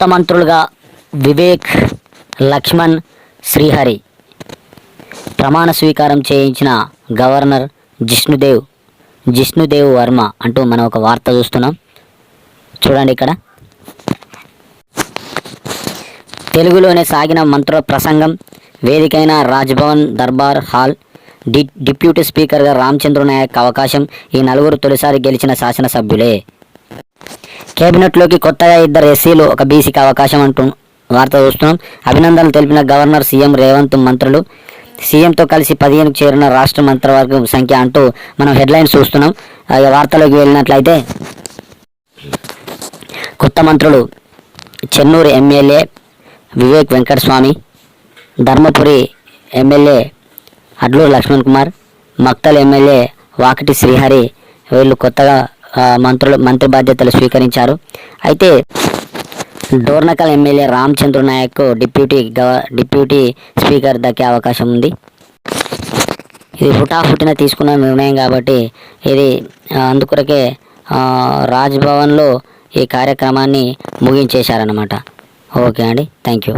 కొత్త మంత్రులుగా వివేక్ లక్ష్మణ్ శ్రీహరి. ప్రమాణ స్వీకారం చేయించిన గవర్నర్ జిష్ణుదేవ్ జిష్ణుదేవ్ వర్మ అంటూ మనం ఒక వార్త చూస్తున్నాం. చూడండి ఇక్కడ. తెలుగులోనే సాగిన మంత్రుల ప్రసంగం వేదికైన రాజ్భవన్ దర్బార్ హాల్ డి డిప్యూటీ స్పీకర్గా రామచంద్ర నాయక్ అవకాశం ఈ నలుగురు తొలిసారి గెలిచిన శాసనసభ్యులే. కేబినెట్లోకి కొత్తగా ఇద్దరు ఎస్సీలు ఒక బీసీకి అవకాశం అంటూ వార్త చూస్తున్నాం. అభినందనలు తెలిపిన గవర్నర్ సీఎం రేవంత్ మంత్రులు. సీఎంతో కలిసి పదిహేనుకు చేరిన రాష్ట్ర మంత్రివర్గం సంఖ్య అంటూ మనం హెడ్లైన్స్ చూస్తున్నాం. ఆ వార్తలోకి వెళ్ళినట్లయితే కొత్త మంత్రులు Chennur MLA Vivek Venkataswamy Dharmapuri MLA Adluri Laxman Kumar Makthal MLA Vakiti Srihari వీళ్ళు కొత్తగా మంత్రులు మంత్రి బాధ్యతలు స్వీకరించారు. అయితే డోర్నకల్ ఎమ్మెల్యే రామచంద్ర నాయక్ డిప్యూటీ గవ డిప్యూటీ స్పీకర్ దక్కే అవకాశం ఉంది. ఇది హుటాహుటిన తీసుకున్న నిర్ణయం కాబట్టి ఇది అందుకొరకే రాజ్భవన్లో ఈ కార్యక్రమాన్ని ముగించేశారన్నమాట. ఓకే అండి. Thank you